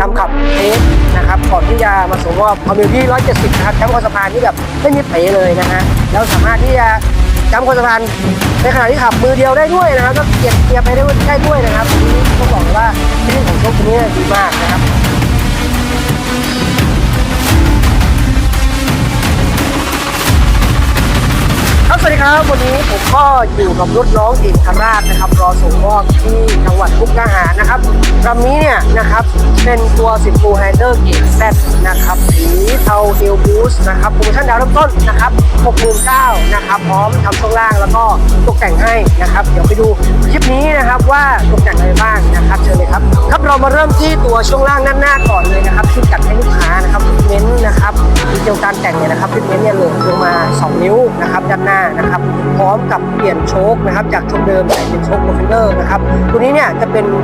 นำขับเทสนะครับก่อนที่จะมาส่งมอบความเร็วที่ 170 นะครับแชมป์คอสะพานที่แบบไม่มีเป๋เลยนะฮะแล้วสามารถที่จะแชมป์คอสะพานในขณะที่ขับมือเดียวได้ด้วยนะครับก็เกียร์เกียร์ไปได้ได้ด้วยนะครับต้องบอกเลยว่าที่นี่ของโชคนี้ดีมากนะครับ ครับวัสดีครับวันนี้ผมก็อยู่กับรถน้องเอกราชนะครับ รอส่งมอบที่จังหวัดมุกดาหารนะครับลำนี้เนี่ยนะครับเป็นตัวสิบฟูแฮนเดอร์เกตแซนะครับสีเทาเฮลบูสนะครับโปรโมชั่นดาวเริ่มต้นนะครับ69,000นะครับพร้อมทำช่วงล่างแล้วก็ตกแต่งให้นะครับ เดี๋ยวไปดูคลิปนี้นะครับว่าตกแต่งอะไรบ้างนะครับเชิญเลยครับครับเรามาเริ่มที่ตัวช่วงล่างด้านหน้าก่อนเลยนะครับที่จัดให้ลูกค้านะครับเน้นนะครับดีเทลการแต่งเนี่ยนะครับฟิเมนต์เนี่ยลงลงมา 2 นิ้วนะครับด้านหน้านะครับพร้อมกับเปลี่ยนโชคนะครับ จากโชคเดิมใส่เป็นโชคโมฟิลเลอร์นะครับ ตัวนี้เนี่ยจะเป็นโม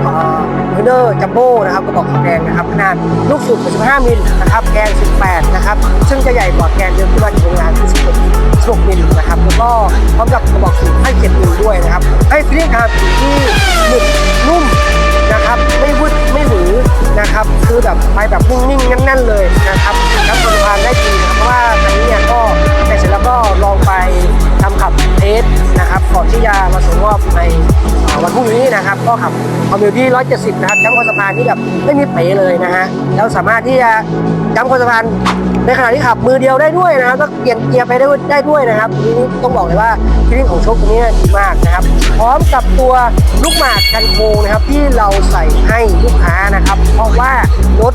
ฟิลเลอร์จัมโบ้นะครับกระบอกขาวแดงนะครับ ขนาดลูกสูบ15มิลนะครับแกน 18 นะครับ ซึ่งจะใหญ่กว่าแกนเดิมที่ว่าอยู่โรงงานที่16 16มิลนะครับ แล้วก็พร้อมกับกระบอกสูบให้7มิลด้วยนะครับ ให้ฟิลลิ่งการผิวที่หนึบนุ่มนะครับ ไม่วึดไม่หวือนะครับ คือแบบไปแบบนิ่งๆแน่นๆเลยนะครับแล้วบริพานได้ดีนะครับ เพราะว่าตอนนี้เนี่ยก็แต่เสร็จแล้วก็ลองไป ทำขับเทสนะครับก่อนที่จะมาส่งมอบในวันพรุ่งนี้นะครับ ก็ขับความเร็วที่ 170 นะครับจำคอสะพานที่แบบไม่มีเป๋เลยนะฮะแล้วสามารถที่จะจำคอสะพานในขณะที่ขับมือเดียวได้ด้วยนะครับก็เปลี่ยนเกียร์ไปได้ได้ด้วยนะครับทีนี้ต้องบอกเลยว่าฟีลิ่งของโชคตัวนี้ดีมากนะครับ พร้อมกับตัวลูกหมากกันโค้งนะครับที่เราใส่ให้ลูกค้านะครับ เพราะว่ารถ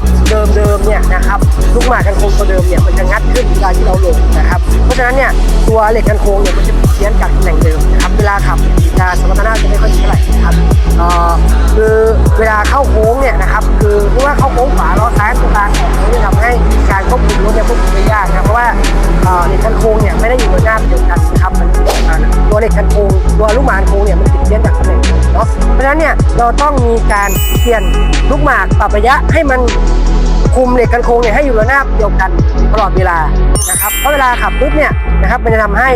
เดิมๆเนี่ยนะครับลูกหมากกันโค้งตัวเดิมเนี่ยมันจะงัดขึ้นเวลาที่เราลงนะครับ เพราะฉะนั้นเนี่ยตัวเหล็กกันโค้งเนี่ยมันจะเพี้ยนจากตำแหน่งเดิมนะครับเวลาขับจะสมรรถนะจะไม่ค่อยดีเท่าไหร่นะครับเอ่อคือเวลาเข้าโค้งเนี่ยนะครับคือไม่ว่าเข้าโค้งขวาล้อซ้ายตรงกลางออกเนี่ยทำให้การควบคุมรถเนี่ยควบคุมได้ยากนะครับเพราะว่าเอ่อเหล็กกันโค้งเนี่ยไม่ได้อยู่บนหน้าเดียวกันนะครับมันตัวเหล็กกันโค้งตัวลูกหมากกันโค้งเนี่ยมันติดเพี้ยนจากตำแหน่งเดิมเนาะเพราะฉะนั้นเนี่ยเราต้องมีการเปลี่ยนลูกหมากปรับระยะให้มันคุมเหล็กกันโค้งเนี่ยให้อยู่ระนาบเดียวกันตลอดเวลานะครับเพราะเวลาขับปุ๊บเนี่ยนะครับมันจะทำให้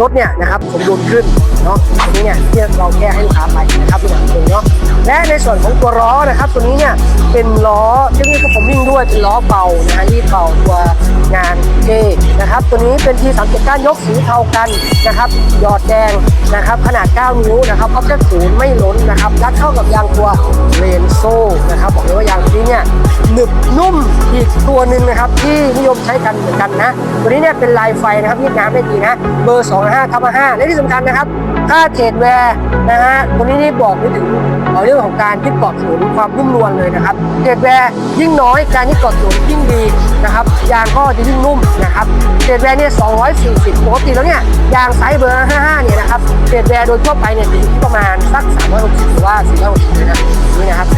รถเนี่ยนะครับสมดุลขึ้นเนาะตรงนี้เนี่ยที่เราแก้ให้ลูกค้าไปนะครับเป็นอย่างหนึ่งเนาะและในส่วนของตัวล้อนะครับตัวนี้เนี่ยเป็นล้อที่นี่ก็ผมวิ่งด้วยเป็นล้อเบานะฮะรีดเบาตัวงานเจนะครับตัวนี้เป็นทีสามเจ็ดก้านยกสีเทากันนะครับหยอดแดงนะครับขนาด 9 นิ้วนะครับออฟเซ็ตศูนย์ไม่ล้นนะครับยัดเข้ากับยางตัวเลนโซ่นะครับบอกเลยว่ายางตัวนี้เนี่ย หนึบนุ่มอีกตัวหนึ่งนะครับ ที่นิยมใช้กันเหมือนกันนะ ตัวนี้เนี่ยเป็นลายไฟนะครับยีดน้ำได้ดีนะ เบอร์ 2 5ทับ5และที่สำคัญนะครับ ค่าเทรดแวร์นะฮะตัวนี้นี่บอกไปถึงเอ่อเรื่องของการยึดเกาะศูนย์ความนุ่มนวลเลยนะครับเทรดแวร์ยิ่งน้อยการยึดเกาะศูนย์ยิ่งดีนะครับยางก็จะยิ่งนุ่มนะครับเทรดแวร์เนี่ย240ปกติแล้วเนี่ยยางไซส์เบอร์ 55 เนี่ยนะครับเทรดแวร์โดยทั่วไปเนี่ยอยู่ที่ประมาณสัก 360หรือว่า460เลยนะนี่นะครับ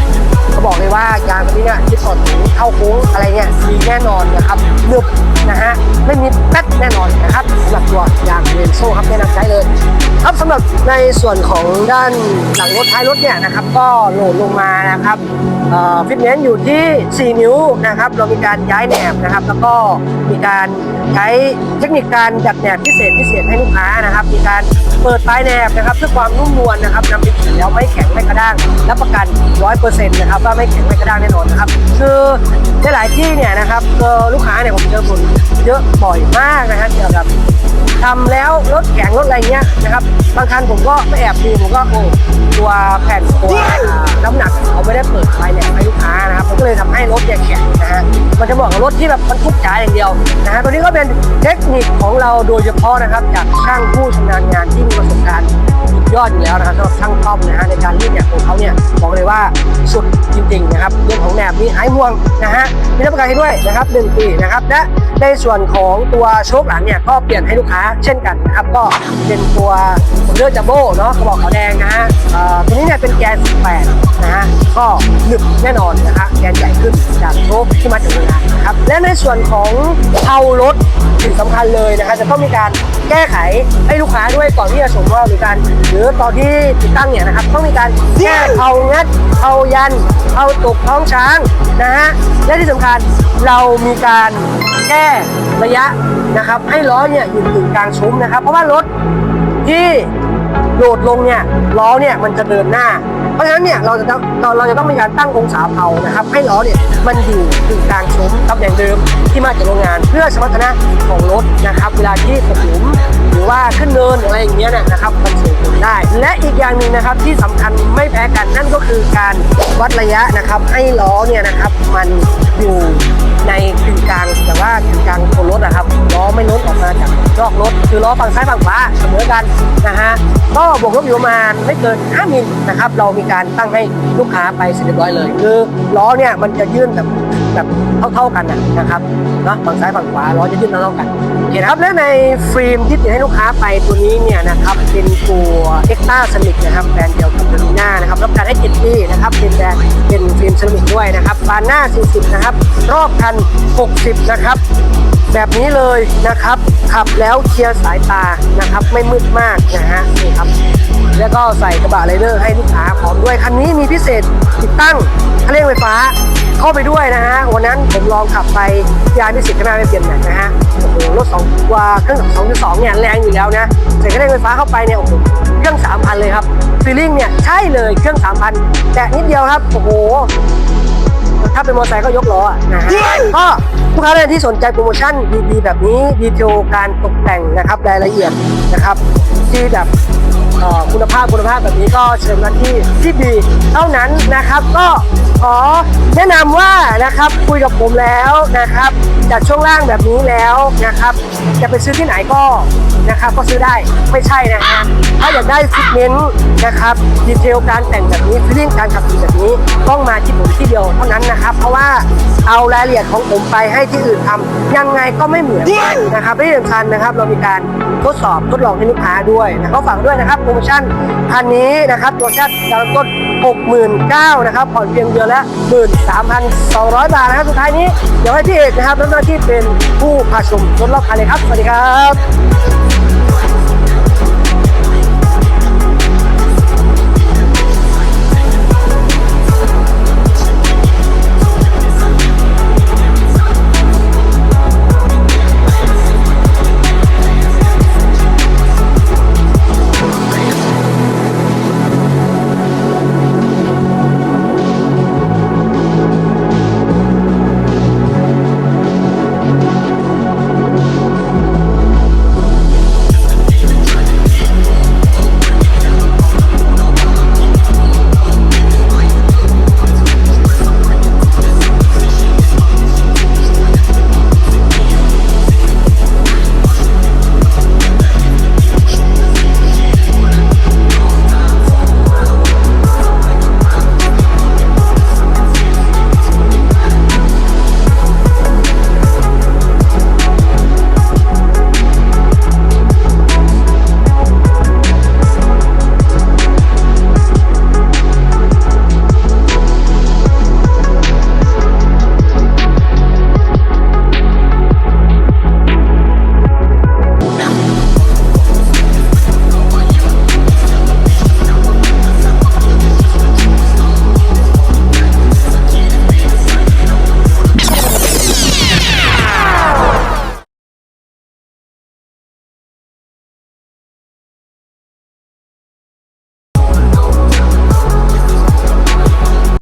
เขาบอกเลยว่ายางตัวนี้เนี่ยที่สดถึงเข้าโค้งอะไรเนี่ยดีแน่นอนนะครับหนึบนะฮะไม่มีแป๊ดแน่นอนนะครับสำหรับตัวยางเรนโซ่ครับแนะนำใช้เลยครับสำหรับในส่วนของด้านหลังรถท้ายรถเนี่ยนะครับ ก็โหลดลงมานะครับฟิตเนสอยู่ที่ 4 นิ้วนะครับ เรามีการย้ายแหนบนะครับ แล้วก็มีการใช้เทคนิคการดัดแหนบพิเศษพิเศษให้ลูกค้านะครับ มีการเปิดปลายแหนบนะครับเพื่อความนุ่มนวลนะครับนำไปขีดแล้วไม่แข็งไม่กระด้างรับประกัน 100%นะครับว่าไม่แข็งไม่กระด้างแน่นอนนะครับ คือในหลายที่เนี่ยนะครับลูกค้าเนี่ยผมเจอผลเยอะบ่อยมากนะฮะเกี่ยวกับทำแล้วรถแข็งรถอะไรเงี้ยนะครับบางคันผมก็ไปแอบดูผมก็โอ้ตัวแผ่นตัวน้ำหนักเขาไม่ได้เปิดไฟแหลกให้ลูกค้านะครับมันก็เลยทำให้รถเนี่ยแข็งนะฮะมันจะบอกกับรถที่แบบมันทุกจ๋าอย่างเดียวนะฮะตัวนี้ก็เป็นเทคนิคของเราโดยเฉพาะนะครับจากช่างผู้ชำนาญงานที่มีประสบการณ์ ยอดอยู่แล้วนะครับสำหรับช่างต้อมนะฮะในการรีดเนี่ยของเขาเนี่ยบอกเลยว่าสุดจริงๆนะครับเรื่องของแหนบนี่หายห่วงนะฮะมีรับประกันให้ด้วยนะครับหนึ่งปีนะครับและในส่วนของตัวโชคหลังเนี่ยก็เปลี่ยนให้ลูกค้าเช่นกันนะครับก็เป็นตัวเลือดจัมโบ้เนาะกระบอกขาวแดงนะฮะอ่อตัวนี้เนี่ยเป็นแกน 18 นะฮะก็หนึบแน่นอนนะฮะแกนใหญ่ขึ้นจากโชคที่มาจากโรงงานนะครับและในส่วนของเทารถสิ่งสำคัญเลยนะฮะจะต้องมีการแก้ไขให้ลูกค้าด้วยก่อนที่จะส่งมอบหรือการหรือตอนที่ติดตั้งเนี่ยนะครับต้องมีการแก้เทางัดเทายันเทาตกท้องช้างนะฮะและที่สำคัญเรามีการแก้ระยะนะครับ ให้ล้อเนี่ยอยู่ถึงกลางซุ้มนะครับ เพราะว่ารถที่โดดลงเนี่ยล้อเนี่ยมันจะเดินหน้า เพราะฉะนั้นเนี่ยเราจะต้องเราเราจะต้องมีการตั้งองศาเผานะครับ ให้ล้อเนี่ยมันอยู่ถึงกลางซุ้มตำแหน่งเดิมที่มาจากโรงงาน เพื่อสมรรถนะของรถนะครับ เวลาที่ตกหลุม หรือว่าขึ้นเนินอะไรอย่างเงี้ยเนี่ยนะครับมันสูงขึ้นได้ และอีกอย่างหนึ่งนะครับที่สำคัญไม่แพ้กันนั่นก็คือการวัดระยะนะครับให้ล้อเนี่ยนะครับมันอยู่ในกึ่งกลางแต่ว่ากึ่งกลางตัวรถนะครับล้อไม่ล้นออกมาจากนอกรถ คือล้อฝั่งซ้ายฝั่งขวาเสมอกันนะฮะก็บวกลบอยู่ประมาณไม่เกิน 5มิลนะครับ เรามีการตั้งให้ลูกค้าไปเสร็จเรียบร้อยเลย คือล้อเนี่ยมันจะยื่นแบบ แบบเท่าๆกันนะนะครับเนาะฝั่งซ้ายฝั่งขวาล้อจะยื่นเท่าๆกันโอเคนะครับและในฟิล์มที่ติดให้ลูกค้าไปตัวนี้เนี่ยนะครับเป็นตัวเอ็กซ์ต้าสมิกนะครับแบรนด์เดียวกับเดลีน่านะครับรับการให้เจ็ดปีนะครับเป็นแบรนด์เป็นฟิล์มเซรามิกด้วยนะครับบานหน้า 40 นะครับ รอบคัน 60 นะครับ แบบนี้เลยนะครับ ขับแล้วเคลียร์สายตานะครับ ไม่มืดมากนะฮะนี่ครับแล้วก็ใส่กระบะไรเดอร์ให้ลูกค้าพร้อมด้วยคันนี้มีพิเศษติดตั้งเครื่องไฟฟ้าเข้าไปด้วยนะฮะ วันนั้นผมลองขับไปยานพิเศษข้างหน้าไปเปลี่ยนแบตนะฮะโอ้โหรถสองกว่าเครื่องสองจุดสองเนี่ยแรงอยู่แล้วนะใส่เครื่องไฟฟ้าเข้าไปเนี่ยโอ้โหเครื่องสามพันเลยครับฟีลลิ่งเนี่ยใช่เลยเครื่องสามพันแต่นิดเดียวครับโอ้โหถ้าเป็นมอเตอร์ไซค์ก็ยกล้ออะนะฮะก็ลูกค้าท่านที่สนใจโปรโมชั่นดีๆแบบนี้ดีเทลการตกแต่งนะครับรายละเอียดนะครับที่แบบเอ่อ คุณภาพคุณภาพแบบนี้ก็เชิญมาที่ที่บีเท่านั้นนะครับก็ขอแนะนำว่านะครับคุยกับผมแล้วนะครับจากช่วงล่างแบบนี้แล้วนะครับ จะไปซื้อที่ไหนก็นะครับก็ซื้อได้ไม่ใช่นะฮะถ้าอยากได้ฟิตเมนต์นะครับดีเทลการแต่งแบบนี้ฟิลลิ่งการขับขี่แบบนี้ต้องมาที่ผมที่เดียวเท่านั้นนะครับ เพราะว่าเอารายละเอียดของผมไปให้ที่อื่นทำยังไงก็ไม่เหมือนนะครับและที่สำคัญนะครับ เรามีการทดสอบทดลองให้ลูกค้าด้วยนะก็ฝากด้วยนะครับรโมชั่นคันนี้นะครับตัวชัดดาวนต้น 69,000นะครับผ่อนเพียงเดือนละ 13,200 บาทนะครับสุดท้ายนี้เดี๋ยวให้พี่เอกนะครับรับหน้าที่เป็นผู้พาชมรถรอบคันเลยครับ สวัสดีครับ